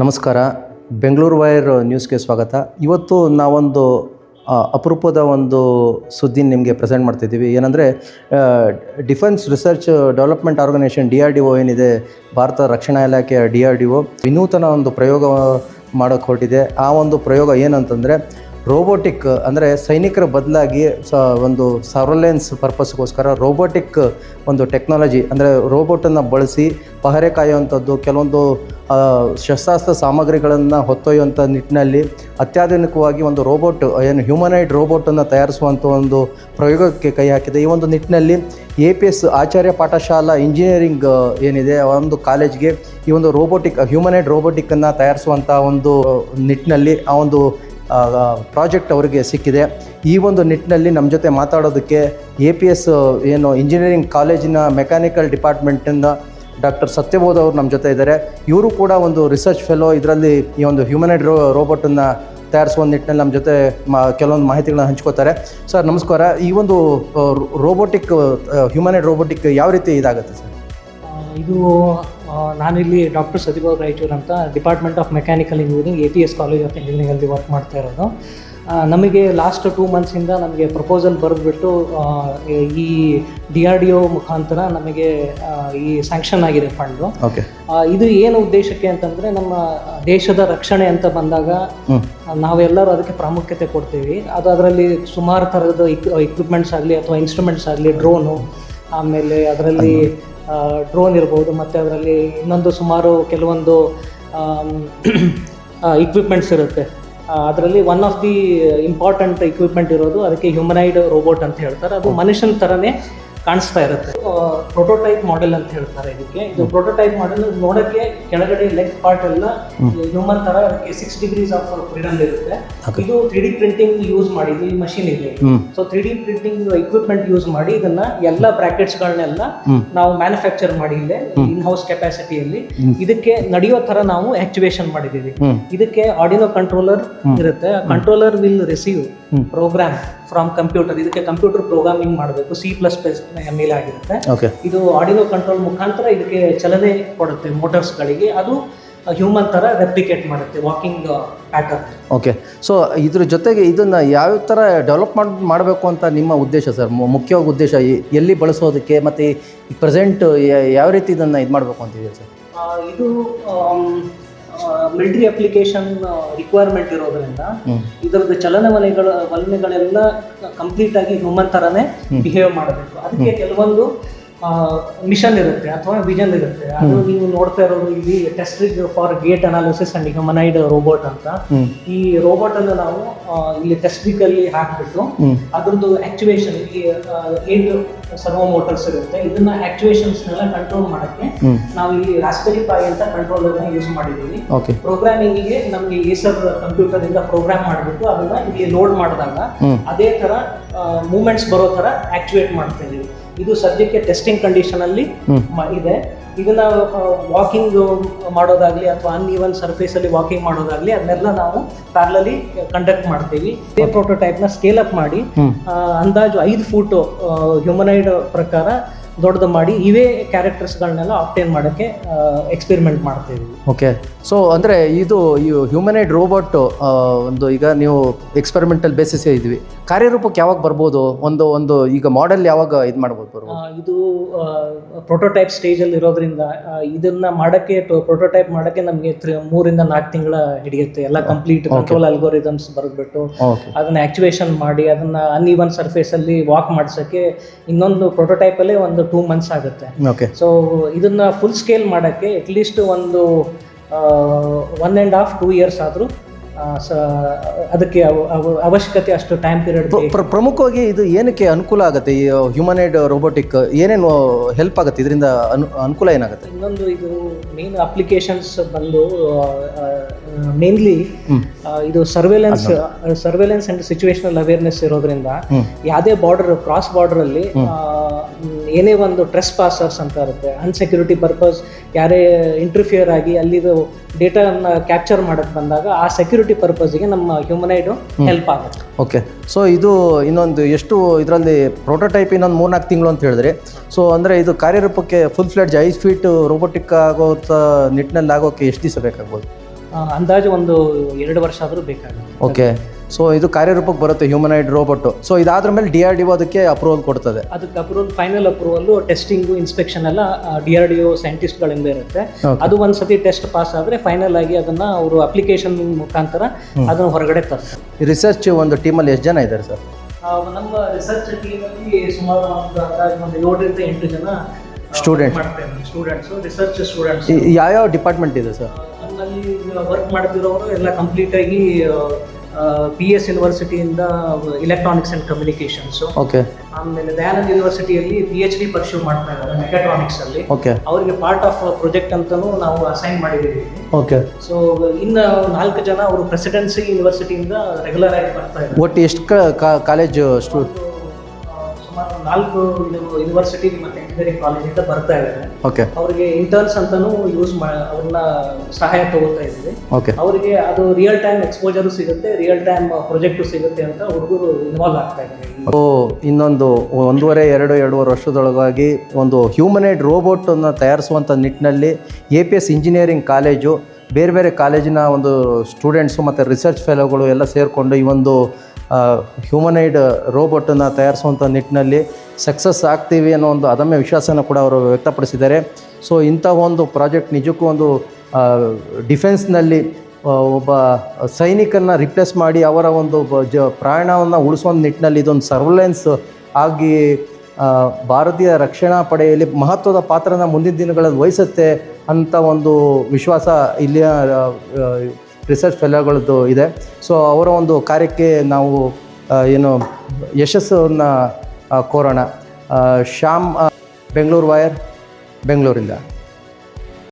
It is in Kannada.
ನಮಸ್ಕಾರ. ಬೆಂಗಳೂರು ವೈರ್ ನ್ಯೂಸ್ಗೆ ಸ್ವಾಗತ. ಇವತ್ತು ನಾವೊಂದು ಅಪರೂಪದ ಒಂದು ಸುದ್ದಿ ನಿಮಗೆ ಪ್ರೆಸೆಂಟ್ ಮಾಡ್ತಿದ್ದೀವಿ. ಏನಂದರೆ defence research development organisation D R D O ಏನಿದೆ, ಭಾರತ ರಕ್ಷಣಾ ಇಲಾಖೆಯ ಡಿ ಆರ್ ಡಿ ಒ, ವಿನೂತನ ಒಂದು ಪ್ರಯೋಗ ಮಾಡೋಕ್ಕೆ ಹೊರಟಿದೆ. ಆ ಒಂದು ಪ್ರಯೋಗ ಏನಂತಂದರೆ ರೋಬೋಟಿಕ್ ಅಂದರೆ ಸೈನಿಕರ ಬದಲಾಗಿ ಸ ಒಂದು ಸರ್ವಲೆನ್ಸ್ ಪರ್ಪಸ್ಗೋಸ್ಕರ ರೋಬೋಟಿಕ್ ಒಂದು ಟೆಕ್ನಾಲಜಿ ಅಂದರೆ ರೋಬೋಟನ್ನು ಬಳಸಿ ಪಹರೆ ಕಾಯುವಂಥದ್ದು, ಕೆಲವೊಂದು ಶಸ್ತ್ರಾಸ್ತ್ರ ಸಾಮಗ್ರಿಗಳನ್ನು ಹೊತ್ತೊಯ್ಯುವಂಥ ನಿಟ್ಟಿನಲ್ಲಿ ಅತ್ಯಾಧುನಿಕವಾಗಿ ಒಂದು ರೋಬೋಟ್, ಏನು ಹ್ಯೂಮನೈಡ್ ರೋಬೋಟನ್ನು ತಯಾರಿಸುವಂಥ ಒಂದು ಪ್ರಯೋಗಕ್ಕೆ ಕೈ ಹಾಕಿದೆ. ಈ ಒಂದು ನಿಟ್ಟಿನಲ್ಲಿ A P S Acharya Pathshala engineering, ಏನಿದೆ, ಆ ಒಂದು ಕಾಲೇಜ್ಗೆ ಈ ಒಂದು ರೋಬೋಟಿಕ್, ಹ್ಯೂಮನೈಡ್ ರೋಬೋಟಿಕ್ಕನ್ನು ತಯಾರಿಸುವಂಥ ಒಂದು ನಿಟ್ಟಿನಲ್ಲಿ ಆ ಒಂದು ಪ್ರಾಜೆಕ್ಟ್ ಅವರಿಗೆ ಸಿಕ್ಕಿದೆ. ಈ ಒಂದು ನಿಟ್ಟಿನಲ್ಲಿ ನಮ್ಮ ಜೊತೆ ಮಾತಾಡೋದಕ್ಕೆ ಎ ಪಿ ಎಸ್ ಏನು ಇಂಜಿನಿಯರಿಂಗ್ ಕಾಲೇಜಿನ ಮೆಕ್ಯಾನಿಕಲ್ ಡಿಪಾರ್ಟ್ಮೆಂಟಿಂದ ಡಾಕ್ಟರ್ ಸತ್ಯಬೋಧ್ ಅವರು ನಮ್ಮ ಜೊತೆ ಇದ್ದಾರೆ ಇವರು ಕೂಡ ಒಂದು ರಿಸರ್ಚ್ ಫೆಲೋ ಇದರಲ್ಲಿ ಈ ಒಂದು ಹ್ಯೂಮನೈಡ್ ರೋ ರೋಬೋಟನ್ನು ತಯಾರಿಸುವ ನಿಟ್ಟಿನಲ್ಲಿ ನಮ್ಮ ಜೊತೆ ಮಾ, ಕೆಲವೊಂದು ಮಾಹಿತಿಗಳನ್ನ ಹಂಚ್ಕೋತಾರೆ. ಸರ್, ನಮಸ್ಕಾರ. ಈ ಒಂದು ರೋಬೋಟಿಕ್ ಹ್ಯೂಮನೈಡ್ ರೋಬೋಟಿಕ್ ಯಾವ ರೀತಿ ಇದಾಗುತ್ತೆ ಸರ್? ಇದು ನಾನಿಲ್ಲಿ ಡಾಕ್ಟರ್ ಸತಿಭಾವ್ ರಾಯಚೂರ್ ಅಂತ department of mechanical engineering A P S college of ಇಂಜಿನಿಯರಿಂಗಲ್ಲಿ work ಮಾಡ್ತಾ ಇರೋದು. ನಮಗೆ ಲಾಸ್ಟ್ ಟೂ ಮಂತ್ಸಿಂದ ನಮಗೆ ಪ್ರಪೋಸಲ್ ಬರೆದ್ಬಿಟ್ಟು ಈ ಡಿ ಆರ್ ಡಿ ಒ ಮುಖಾಂತರ ನಮಗೆ ಈ ಸ್ಯಾಂಕ್ಷನ್ ಆಗಿದೆ ಫಂಡು ಇದು ಏನು ಉದ್ದೇಶಕ್ಕೆ ಅಂತಂದರೆ ನಮ್ಮ ದೇಶದ ರಕ್ಷಣೆ ಅಂತ ಬಂದಾಗ ನಾವೆಲ್ಲರೂ ಅದಕ್ಕೆ ಪ್ರಾಮುಖ್ಯತೆ ಕೊಡ್ತೀವಿ. ಅದು ಅದರಲ್ಲಿ ಸುಮಾರು ಥರದ ಇಕ್ ಇಕ್ವಿಪ್ಮೆಂಟ್ಸ್ ಆಗಲಿ ಅಥವಾ ಇನ್ಸ್ಟ್ರೂಮೆಂಟ್ಸ್ ಆಗಲಿ ಡ್ರೋನು ಆಮೇಲೆ ಅದರಲ್ಲಿ ಡ್ರೋನ್ ಇರ್ಬೋದು ಮತ್ತು ಅದರಲ್ಲಿ ಇನ್ನೊಂದು ಸುಮಾರು ಕೆಲವೊಂದು ಇಕ್ವಿಪ್ಮೆಂಟ್ಸ್ ಇರುತ್ತೆ. ಅದರಲ್ಲಿ one of the important equipment ಇರೋದು ಅದಕ್ಕೆ ಹ್ಯೂಮನೈಡ್ ರೋಬೋಟ್ ಅಂತ ಹೇಳ್ತಾರೆ. ಅದು ಮನುಷ್ಯನ ಥರನೇ ಕಾಣಿಸ್ತಾ ಇರುತ್ತೆ. ಪ್ರೋಟೋಟೈಪ್ ಮಾಡೆಲ್ ಅಂತ ಹೇಳ್ತಾರೆ ಇದಕ್ಕೆ. ಇದು ಪ್ರೋಟೋಟೈಪ್ ಮಾಡೆಲ್ ನೋಡೋಕ್ಕೆ ಕೆಳಗಡೆ ಲೆಗ್ ಪಾರ್ಟ್ ಎಲ್ಲ ಹ್ಯೂಮನ್ ತರ ಅದಕ್ಕೆ ಸಿಕ್ಸ್ ಡಿಗ್ರೀಸ್ ಆಫ್ ಫ್ರೀಡಮ್ ಇರುತ್ತೆ. ಇದು ತ್ರೀ ಡಿ ಪ್ರಿಂಟಿಂಗ್ ಯೂಸ್ ಮಾಡಿದ್ವಿ ಈ ಮಷಿನ್ ಇದೆ so three D printing equipment use ಮಾಡಿ ಇದನ್ನ ಎಲ್ಲ ಬ್ರಾಕೆಟ್ಸ್ ಗಳನ್ನೆಲ್ಲ ನಾವು ಮ್ಯಾನುಫ್ಯಾಕ್ಚರ್ ಮಾಡಿ ಇಲ್ಲೇ ಇನ್ ಹೌಸ್ ಕೆಪಾಸಿಟಿಯಲ್ಲಿ ಇದಕ್ಕೆ ನಡೆಯೋ ತರ ನಾವು ಆಕ್ಟಿವೇಶನ್ ಮಾಡಿದೀವಿ ಇದಕ್ಕೆ ಆಡಿನೋ ಕಂಟ್ರೋಲರ್ ಇರುತ್ತೆ. Controller will receive program from computer ಇದಕ್ಕೆ ಕಂಪ್ಯೂಟರ್ ಪ್ರೋಗ್ರಾಮಿಂಗ್ ಮಾಡಬೇಕು. ಸಿ ಪ್ಲಸ್ ಪ್ಲಸ್ ಮೇಲೆ ಆಗಿರುತ್ತೆ. ಓಕೆ ಇದು ಆಡಿಯೋ ಕಂಟ್ರೋಲ್ ಮುಖಾಂತರ ಇದಕ್ಕೆ ಚಲನೆ ಕೊಡುತ್ತೆ ಮೋಟರ್ಸ್ಗಳಿಗೆ ಅದು ಹ್ಯೂಮನ್ ತರ ರೆಪ್ಲಿಕೇಟ್ ಮಾಡುತ್ತೆ ವಾಕಿಂಗ್ ಪ್ಯಾಟರ್ನ್ ಓಕೆ ಸೊ ಇದ್ರ ಜೊತೆಗೆ ಇದನ್ನು ಯಾವ ಥರ ಡೆವಲಪ್ ಮಾಡಿ ಮಾಡಬೇಕು ಅಂತ ನಿಮ್ಮ ಉದ್ದೇಶ ಸರ್ ಮುಖ್ಯವಾಗಿ ಉದ್ದೇಶ ಎಲ್ಲಿ ಬಳಸೋದಕ್ಕೆ ಮತ್ತು ಪ್ರೆಸೆಂಟ್ ಯಾವ ರೀತಿ ಇದನ್ನು ಇದು ಮಾಡಬೇಕು ಅಂತಿದ್ದೀರಿ ಸರ್ ಇದು ಮಿಲಿಟರಿ ಅಪ್ಲಿಕೇಶನ್ ರಿಕ್ವೈರ್ಮೆಂಟ್ ಇರೋದ್ರಿಂದ ಇದರದ್ದು ಚಲನವಲಯಗಳ ವಲನೆಗಳೆಲ್ಲ ಕಂಪ್ಲೀಟ್ ಆಗಿ ಹ್ಯೂಮನ್ ತರನೇ ಬಿಹೇವ್ ಮಾಡಬೇಕು. ಅದಕ್ಕೆ ಕೆಲವೊಂದು ಮಿಷನ್ ಇರುತ್ತೆ ಅಥವಾ ವಿಜನ್ ಇರುತ್ತೆ. ಅದು ನೀವು ನೋಡ್ತಾ ಇರೋದು ಇಲ್ಲಿ test rig for gait analysis and humanoid robot ಅಂತ. ಈ ರೋಬೋಟ್ ಅನ್ನು ನಾವು ಇಲ್ಲಿ ಟೆಸ್ಟ್ರಿಕ್ ಅಲ್ಲಿ ಹಾಕ್ಬಿಟ್ಟು ಅದ್ರದ್ದು ಆಕ್ಟಿವೇಶನ್ ಇಲ್ಲಿ ಏಟ್ ಸರ್ವೋ ಮೋಟರ್ಸ್ ಇರುತ್ತೆ. ಇದನ್ನ ಆಕ್ಟಿವೇಶನ್ಸ್ನೆಲ್ಲ ಕಂಟ್ರೋಲ್ ಮಾಡಕ್ಕೆ ನಾವು ಇಲ್ಲಿ ರಾಸ್ಬೆರಿ ಪಾಯ್ ಅಂತ ಕಂಟ್ರೋಲರ್ನ ಯೂಸ್ ಮಾಡಿದೀವಿ. ಪ್ರೋಗ್ರಾಮಿಂಗ್ ಪ್ರೋಗ್ರಾಮಿಂಗಿಗೆ ನಮ್ಗೆ ಏಸರ್ ಕಂಪ್ಯೂಟರ್ ಇಂದ ಪ್ರೋಗ್ರಾಮ್ ಮಾಡಿಬಿಟ್ಟು ಅದನ್ನ ಇಲ್ಲಿ ಲೋಡ್ ಮಾಡಿದಾಗ ಅದೇ ತರ ಮೂಮೆಂಟ್ಸ್ ಬರೋ ತರ ಆಕ್ಟಿವೇಟ್ ಮಾಡ್ತಾ ಇದೀವಿ. ಇದು ಸದ್ಯಕ್ಕೆ ಟೆಸ್ಟಿಂಗ್ ಕಂಡೀಷನ್ ಅಲ್ಲಿ ಇದೆ. ಇದನ್ನ ವಾಕಿಂಗ್ ಮಾಡೋದಾಗ್ಲಿ ಅಥವಾ ಅನ್ ಈವನ್ ಸರ್ಫೇಸ್ ಅಲ್ಲಿ ವಾಕಿಂಗ್ ಮಾಡೋದಾಗ್ಲಿ ಅದನ್ನೆಲ್ಲ ನಾವು ಪ್ಯಾರಲಲಿ ಕಂಡಕ್ಟ್ ಮಾಡ್ತೀವಿ. ಇದೇ ಪ್ರೋಟೋಟೈಪ್ನ ಸ್ಕೇಲ್ ಅಪ್ ಮಾಡಿ ಅಂದಾಜು ಐದು ಫೂಟ್ ಹ್ಯೂಮನೈಡ್ ಪ್ರಕಾರ ದೊಡ್ಡದು ಮಾಡಿ ಇವೇ ಕ್ಯಾರೆಕ್ಟರ್ಸ್ಗಳನ್ನೆಲ್ಲ ಆಪ್ಟೇನ್ ಮಾಡೋಕ್ಕೆ ಎಕ್ಸ್ಪೆರಿಮೆಂಟ್ ಮಾಡ್ತೀವಿ. ಓಕೆ ಸೊ ಅಂದರೆ ಇದು ಈ ಹ್ಯೂಮನೈಡ್ ರೋಬೋಟ್ ಒಂದು ಈಗ ನೀವು ಎಕ್ಸ್ಪೆರಿಮೆಂಟಲ್ ಬೇಸಿಸ್ ಇದ್ವಿ. ಕಾರ್ಯರೂಪಕ್ಕೆ ಯಾವಾಗ ಬರ್ಬೋದು? ಒಂದು ಒಂದು ಈಗ ಮಾಡೆಲ್ ಯಾವಾಗ ಇದು ಮಾಡ್ಬೋದು ಬರ್ಬೋದು ಇದು ಪ್ರೋಟೋಟೈಪ್ ಸ್ಟೇಜಲ್ಲಿ ಇರೋದ್ರಿಂದ ಇದನ್ನ ಮಾಡಕ್ಕೆ ಪ್ರೋಟೋಟೈಪ್ ಮಾಡಕ್ಕೆ ನಮಗೆ ಮೂರಿಂದ ನಾಲ್ಕು ತಿಂಗಳ ಹಿಡಿಯುತ್ತೆ. ಎಲ್ಲ ಕಂಪ್ಲೀಟ್ ಕಂಟ್ರೋಲ್ ಅಲ್ಗೋರಿದಮ್ಸ್ ಬರೆದ್ಬಿಟ್ಟು ಅದನ್ನ ಆಕ್ಟಿವೇಶನ್ ಮಾಡಿ ಅದನ್ನ ಅನ್ಇವನ್ ಸರ್ಫೇಸ್ ಅಲ್ಲಿ ವಾಕ್ ಮಾಡ್ಸಕ್ಕೆ ಇನ್ನೊಂದು ಪ್ರೋಟೋಟೈಪ್ ಅಲ್ಲೇ ಒಂದು ಟೂ ಮಂತ್ಸ್ ಆಗುತ್ತೆ. ಓಕೆ. ಸೊ ಇದನ್ನ ಫುಲ್ ಸ್ಕೇಲ್ ಮಾಡಕ್ಕೆ ಅಟ್ಲೀಸ್ಟ್ ಒಂದು one and half two years ಆದರೂ ಅದಕ್ಕೆ ಅವ- ಅವ- ಅವಶ್ಯಕತೆ ಅಷ್ಟು ಟೈಮ್ ಪೀರಿಯಡ್ ಪ್ರಮುಖವಾಗಿ ಇದು ಏನಕ್ಕೆ ಅನುಕೂಲ ಆಗುತ್ತೆ? ಈ ಹ್ಯೂಮನೈಡ್ ರೋಬೋಟಿಕ್ ಏನೇನು ಹೆಲ್ಪ್ ಆಗುತ್ತೆ? ಇದರಿಂದ ಅನು ಅನುಕೂಲ ಏನಾಗುತ್ತೆ? ಇನ್ನೊಂದು ಇದು ಮೇನ್ ಅಪ್ಲಿಕೇಶನ್ಸ್ ಬಂದು ಮೇನ್ಲಿ ಇದು surveillance surveillance and situational awareness ಇರೋದ್ರಿಂದ. ಯಾವುದೇ ಬಾರ್ಡರ್ ಕ್ರಾಸ್ ಬಾರ್ಡರ್ ಅಲ್ಲಿ ಏನೇ ಒಂದು ಟ್ರೆಸ್ ಪಾಸರ್ಸ್ ಅಂತ ಇರುತ್ತೆ ಅನ್ಸೆಕ್ಯೂರಿಟಿ ಪರ್ಪಸ್ ಯಾರೇ ಇಂಟರ್ಫಿಯರ್ ಆಗಿ ಅಲ್ಲಿದು ಡೇಟಾನ ಕ್ಯಾಪ್ಚರ್ ಮಾಡೋಕ್ಕೆ ಬಂದಾಗ ಆ ಸೆಕ್ಯೂರಿಟಿ ಪರ್ಪಸ್ಗೆ ನಮ್ಮ ಹ್ಯೂಮನೈಡು ಹೆಲ್ಪ್ ಆಗುತ್ತೆ. ಓಕೆ ಸೊ ಇದು ಇನ್ನೊಂದು ಎಷ್ಟು ಇದರಲ್ಲಿ ಪ್ರೋಟೋಟೈಪ್ ಇನ್ನೊಂದು ಮೂರ್ನಾಲ್ಕು ತಿಂಗಳು ಅಂತ ಹೇಳಿದ್ರೆ ಸೊ ಅಂದರೆ ಇದು ಕಾರ್ಯರೂಪಕ್ಕೆ ಫುಲ್ ಫ್ಲೆಡ್ಜ್ ಐದು ಫೀಟ್ ರೋಬೋಟಿಕ್ ಆಗೋ ನಿಟ್ಟಿನಲ್ಲಿ ಆಗೋಕ್ಕೆ ಎಷ್ಟು ದಿವಸ ಬೇಕಾಗ್ಬೋದು? ಅಂದಾಜು ಒಂದು ಎರಡು ವರ್ಷ ಆದರೂ ಬೇಕಾಗುತ್ತೆ. ಓಕೆ ಸೊ ಇದು ಕಾರ್ಯರೂಪಕ್ಕೆ ಬರುತ್ತೆ ಹ್ಯೂಮನೈಡ್ ರೋಬೋಟ್ ಸೊ ಇದಾದ್ರ ಮೇಲೆ ಡಿ ಆರ್ ಡಿ ಅದಕ್ಕೆ ಅಪ್ರೂವಲ್ ಕೊಡ್ತದೆ. ಅದಕ್ಕೆ approval final approval testing inspection ಎಲ್ಲ ಡಿ ಆರ್ ಡಿ ಒ ಸೈಂಟಿಸ್ಟ್ಗಳಿಂದ ಇರುತ್ತೆ. ಅದು ಒಂದು ಸತಿ ಟೆಸ್ಟ್ ಪಾಸ್ ಆದ್ರೆ ಫೈನಲ್ ಆಗಿ ಅದನ್ನ ಅವರು ಅಪ್ಲಿಕೇಶನ್ ಮುಖಾಂತರ ಅದನ್ನು ಹೊರಗಡೆ ತರ್ತಾರೆ. ರಿಸರ್ಚ್ ಒಂದು ಟೀಮಲ್ಲಿ ಎಷ್ಟು ಜನ ಇದ್ದಾರೆ ಸರ್? ನಮ್ಮ ರಿಸರ್ಚ್ ಟೀಮಲ್ಲಿ ಸುಮಾರು ಒಂದು ಅಂದಾಜು ಒಂದು ಏಳರಿಂದ ಎಂಟು ಜನ ಸ್ಟೂಡೆಂಟ್ ಸ್ಟೂಡೆಂಟ್ಸ್ ರಿಸರ್ಚ್ ಸ್ಟೂಡೆಂಟ್ಸ್ ಯಾವ್ಯಾವ ಡಿಪಾರ್ಟ್ಮೆಂಟ್ ಇದೆ ಸರ್? ನಮ್ಮಲ್ಲಿ ವರ್ಕ್ ಮಾಡ್ತಿರೋರು ಎಲ್ಲ ಕಂಪ್ಲೀಟ್ ಆಗಿ ಪಿ ಎಸ್ ಯೂನಿವರ್ಸಿಟಿಯಿಂದ ಇಲೆಕ್ಟ್ರಾನಿಕ್ಸ್ ಆ್ಯಂಡ್ ಕಮ್ಯುನಿಕೇಷನ್ಸು ಓಕೆ ಆಮೇಲೆ ದಯಾನಂದ್ ಯೂನಿವರ್ಸಿಟಿಯಲ್ಲಿ ಪಿ ಎಚ್ ಡಿ ಪರ್ಸ್ಯೂ ಮಾಡ್ತಾ ಇದ್ದಾರೆ ಮೆಕ್ಯಾಟ್ರಾನಿಕ್ಸ್ ಅಲ್ಲಿ. ಓಕೆ ಅವರಿಗೆ ಪಾರ್ಟ್ ಆಫ್ ಪ್ರಾಜೆಕ್ಟ್ ಅಂತಲೂ ನಾವು ಅಸೈನ್ ಮಾಡಿದ್ದೀವಿ. ಓಕೆ ಸೊ ಇನ್ನು ನಾಲ್ಕು ಜನ ಅವರು ಪ್ರೆಸಿಡೆನ್ಸಿ ಯೂನಿವರ್ಸಿಟಿಯಿಂದ ರೆಗ್ಯುಲರ್ ಆಗಿ ಬರ್ತಾ ಇದ್ದಾರೆ. ಒಟ್ಟು ಎಷ್ಟು ಕಾಲೇಜ್ ಸ್ಟೂ ಒಂದು, ಆ, ನಾಲ್ಕು ಯೂನಿವರ್ಸಿಟಿ ಮತ್ತು ಇಂಜಿನಿಯರಿಂಗ್ ಕಾಲೇಜಿಂದ ಬರ್ತಾ ಇದ್ದಾರೆ. ಓಕೆ ಅವರಿಗೆ ಇಂಟರ್ನ್ಸ್ ಅಂತಾನೂ ಯೂಸ್ ಮಾ ಅವ್ರನ್ನ ಸಹಾಯ ತಗೋತಾ ಇದ್ದೀವಿ ಓಕೆ ಅವರಿಗೆ ಅದು ರಿಯಲ್ ಟೈಮ್ ಎಕ್ಸ್ಪೋಜರು ಸಿಗುತ್ತೆ ರಿಯಲ್ ಟೈಮ್ ಪ್ರಾಜೆಕ್ಟು ಸಿಗುತ್ತೆ ಅಂತ ಹುಡುಗರು ಇನ್ವಾಲ್ವ್ ಆಗ್ತಾ ಇದ್ದಾರೆ. ಈ ಇನ್ನೊಂದು ಒಂದೂವರೆ ಎರಡು ಎರಡೂವರೆ ವರ್ಷದೊಳಗಾಗಿ ಒಂದು ಹ್ಯೂಮನೈಡ್ ರೋಬೋಟನ್ನು ತಯಾರಿಸುವಂಥ ನಿಟ್ಟಿನಲ್ಲಿ A P S engineering college ಬೇರೆ ಬೇರೆ ಕಾಲೇಜಿನ ಒಂದು ಸ್ಟೂಡೆಂಟ್ಸು ಮತ್ತು ರಿಸರ್ಚ್ ಫೆಲೋಗಳು ಎಲ್ಲ ಸೇರಿಕೊಂಡು ಈ ಒಂದು ಹ್ಯೂಮನೈಡ್ ರೋಬೋಟನ್ನು ತಯಾರಿಸುವಂಥ ನಿಟ್ಟಿನಲ್ಲಿ ಸಕ್ಸಸ್ ಆಗ್ತೀವಿ ಅನ್ನೋ ಒಂದು ಅದಮ್ಯ ವಿಶ್ವಾಸನ ಕೂಡ ಅವರು ವ್ಯಕ್ತಪಡಿಸಿದ್ದಾರೆ. ಸೊ ಇಂಥ ಒಂದು ಪ್ರಾಜೆಕ್ಟ್ ನಿಜಕ್ಕೂ ಒಂದು ಡಿಫೆನ್ಸ್ನಲ್ಲಿ ಒಬ್ಬ ಸೈನಿಕನ್ನು ರಿಪ್ಲೇಸ್ ಮಾಡಿ ಅವರ ಒಂದು ಜ, ಪ್ರಾಣವನ್ನು ಉಳಿಸುವ ನಿಟ್ಟಿನಲ್ಲಿ ಇದೊಂದು ಸರ್ವಲೆನ್ಸ್ ಆಗಿ ಭಾರತೀಯ ರಕ್ಷಣಾ ಪಡೆಯಲ್ಲಿ ಮಹತ್ವದ ಪಾತ್ರನ ಮುಂದಿನ ದಿನಗಳಲ್ಲಿ ವಹಿಸುತ್ತೆ ಅಂತ ಒಂದು ವಿಶ್ವಾಸ ಇಲ್ಲಿಯ ರಿಸರ್ಚ್ ಫೆಲೋಗಳದ್ದು ಇದೆ. ಸೊ ಅವರ ಒಂದು ಕಾರ್ಯಕ್ಕೆ ನಾವು ಏನು, ಯಶಸ್ಸನ್ನು ಕೋರೋಣ. ಶ್ಯಾಮ್ ಬೆಂಗಳೂರು ವಾಯರ್ ಬೆಂಗಳೂರಿಂದ.